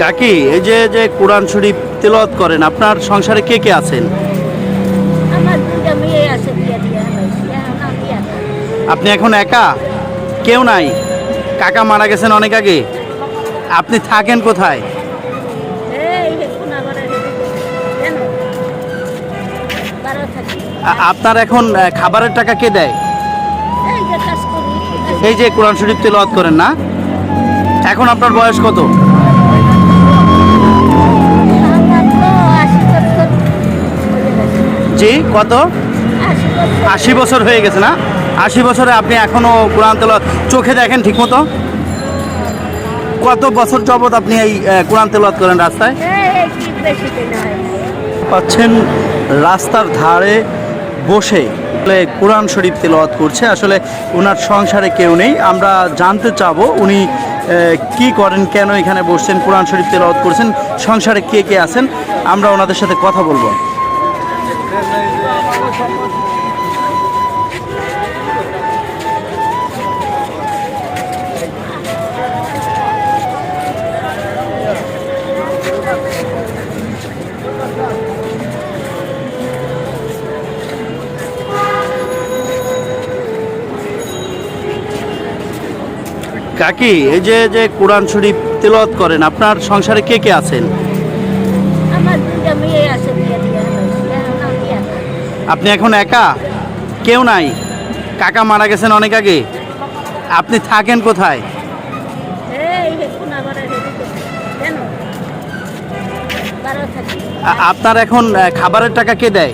কাকি এই যে যে কোরআন শরীফ তেলাওয়াত করেন আপনার সংসারে কে কে আছেন আমার মেয়ে আছে বিয়ে দিয়ে হয়েছে এখন আমি একা। আপনি এখন একা কেউ নাই কাকা মারা গেছেন অনেক আগে আপনি থাকেন কোথায় এই। কেন? বারো থাকি। আ- আপনার এখন আহ, খাবারের টাকা কে দেয় এই যে কাজ করি। এই যে কোরআন শরীফ তেলাওয়াত করেন না এখন আপনার বয়স কত জি, কত? আশি বছর। হয়ে গেছে না? আশি বছরে আপনি এখনও কোরআন তেলাওয়াত চোখে দেখেন ঠিকমতো? কত বছর যাবত আপনি এই কোরআন তেলাওয়াত করেন রাস্তায়। পাচ্ছেন রাস্তার ধারে বসে। কোরআন শরীফ তেলাওয়াত করছে। আসলে ওনার সংসারে কেউ নেই। আমরা জানতে চাবো উনি কি করেন, কেন এখানে বসছেন, কোরআন শরীফ তেলাওয়াত করছেন, সংসারে কে কে আছেন, আমরা ওনাদের সাথে কথা বলব। কাকি, এই যে যে কোরআন শরীফ তেলাওয়াত করেন, আপনার সংসারে কে কে আছেন? আমার দুটা মেয়ে আছে। আপনি এখন একা? কেউ নাই? কাকা মারা গেছেন অনেক আগে। আপনি থাকেন কোথায়? আপনার এখন খাবারের টাকা কে দেয়?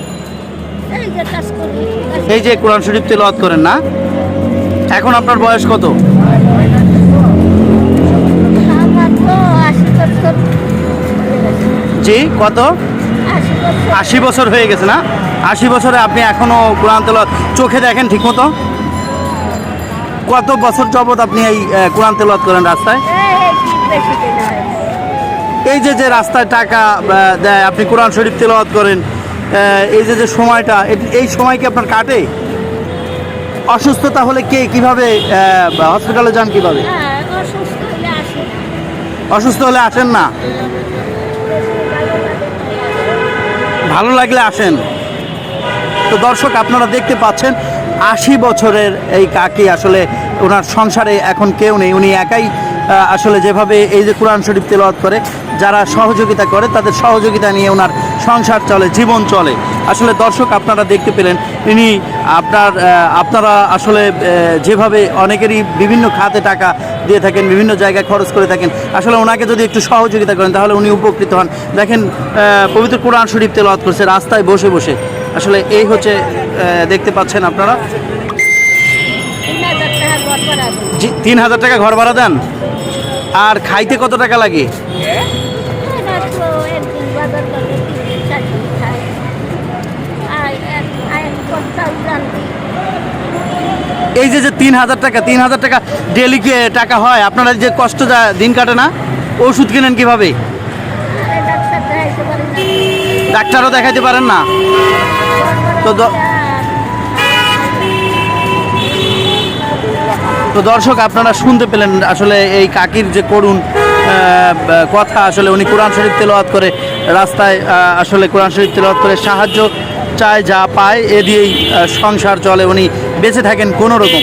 এই যে কোরআন শরীফ তেলাওয়াত করেন না? এখন আপনার বয়স কত। জি কত? আশি বছর হয়ে গেছে না? আশি বছরে আপনি এখনও কোরআন তেলাওয়াত চোখে দেখেন ঠিকমতো? কত বছর যাবত আপনি এই কোরআন তেলাওয়াত করেন রাস্তায়? এই, যে যে রাস্তায় টাকা দেয় আপনি কোরআন শরীফ তেলাওয়াত করেন এই যে যে সময়টা এই সময় কি আপনার কাটে? অসুস্থতা হলে কে কীভাবে হসপিটালে যান কীভাবে। অসুস্থ হলে আসেন না? ভালো লাগলে আসেন। তো দর্শক, আপনারা দেখতে পাচ্ছেন, আশি বছরের এই কাকি আসলে ওনার সংসারে এখন কেউ নেই। উনি একাই আসলে যেভাবে এই যে কোরআন শরীফ তেলাওয়াত করে, যারা সহযোগিতা করে, তাদের সহযোগিতা নিয়ে ওনার সংসার চলে, জীবন চলে। আসলে দর্শক, আপনারা দেখতে পেলেন, ইনি আপনার আপনারা আসলে যেভাবে অনেকেরই বিভিন্ন খাতে টাকা দিয়ে থাকেন, বিভিন্ন জায়গায় খরচ করে থাকেন, আসলে ওনাকে যদি একটু সহযোগিতা করেন, তাহলে উনি উপকৃত হন। দেখেন পবিত্র কোরআন শরীফ তেলাওয়াত করছে, রাস্তায় বসে বসে। আসলে এই হচ্ছে দেখতে পাচ্ছেন আপনারা। তিন হাজার টাকা ঘর ভাড়া দেন। আর খাইতে কত টাকা লাগে। এই যে যে তিন হাজার টাকা, তিন হাজার টাকা ডেলি টাকা হয়? আপনারা যে কষ্ট দিন কাটে না, ওষুধ কিনেন কীভাবে? ডাক্তারও দেখাইতে পারেন না। তো তো দর্শক, আপনারা শুনতে পেলেন আসলে এই কাকির যে করুণ কথা, আসলে উনি কোরআন শরীফ তেলাওয়াত করে রাস্তায় আসলে কোরআন শরীফ তেলাওয়াত করে সাহায্য চায়, যা পায়, এ দিয়েই সংসার চলে, উনি বেঁচে থাকেন কোনো রকম